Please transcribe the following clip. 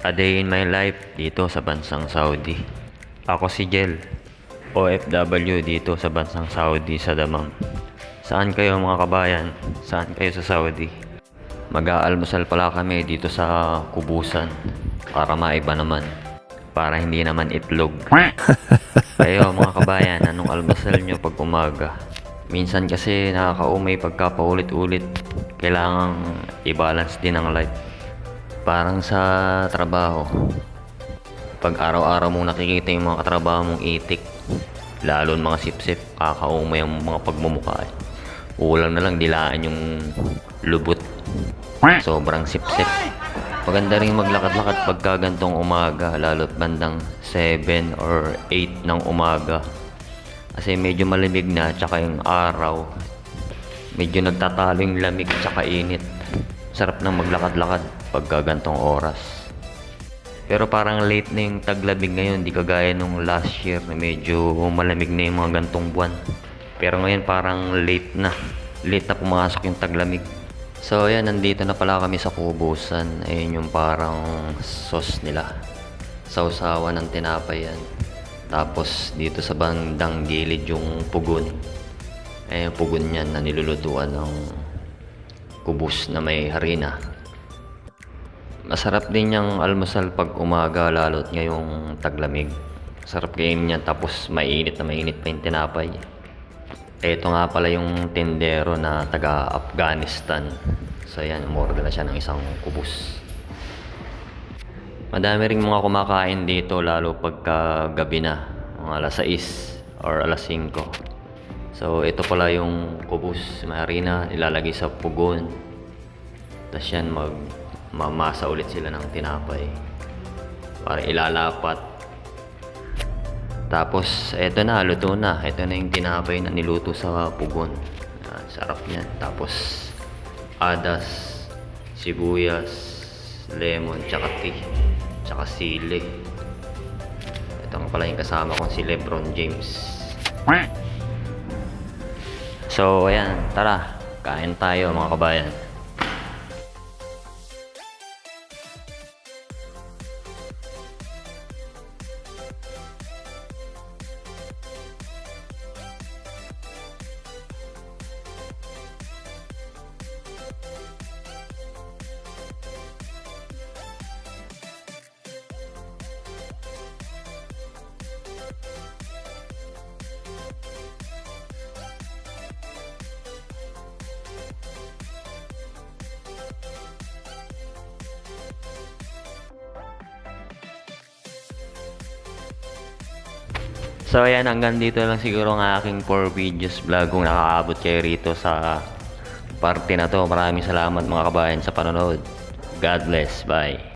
A Day in My Life dito sa bansang Saudi. Ako si Jel, OFW dito sa bansang Saudi sa Damam. Saan kayo mga kabayan? Saan kayo sa Saudi? Mag-aalmusal pala kami dito sa kubusan para maiba naman. Para hindi naman itlog. Kayo mga kabayan, anong almusal nyo pag umaga? Minsan kasi nakakaumay pagka paulit-ulit. Kailangan i-balance din ang life. Parang sa trabaho. Pag araw-araw mong nakikita yung mga katrabaho mong itik, lalo mga sip-sip, kakaumay ang mga pagmumukha. eh. Ulam na lang, dilaan yung lubot. Sobrang sip-sip. Maganda rin maglakad-lakad pagka gantong umaga, lalo't bandang 7 or 8 ng umaga. Kasi medyo malamig na, tsaka yung araw. Medyo nagtatalo yung lamig tsaka init. Sarap nang maglakad-lakad pagka gantong oras. Pero parang late na yung taglamig ngayon, di kagaya nung last year na medyo malamig na yung mga gantong buwan. Pero ngayon parang late na. Late na pumasok yung taglamig. So ayan, nandito na pala kami sa kubusan. Ayun yung parang sauce nila. Sausawan ng tinapay yan. Tapos dito sa bandang gilid yung pugon. Ayun yung pugon yan na nilulutuan ng kubus na may harina. Masarap din yung almusal pag umaga lalo't ngayong taglamig. Sarap kainin niyan tapos mainit na mainit pa yung tinapay. Ito nga pala yung tindero na taga Afghanistan. So yan, umorder na siya ng isang kubus. Madami ring mga kumakain dito lalo pagka gabi na, mga alas 6 or alas 5. So ito pala yung kubus, marina, ilalagay sa pugon. Tapos yan, mag mamasa ulit sila ng tinapay. Para ilalapat. Tapos, eto na, luto na. Ito na yung tinapay na niluto sa pugon. Yan, sarap niyan. Tapos, adas, sibuyas, lemon, tsaka tea, tsaka sili. Ito nga pala yung kasama kong si Lebron James. So, ayan, tara. Kain tayo mga kabayan. So ayan, hanggang dito lang siguro ang aking 4 videos vlog kung nakakaabot kayo rito sa parte na to. Maraming salamat mga kabayan sa panonood. God bless. Bye.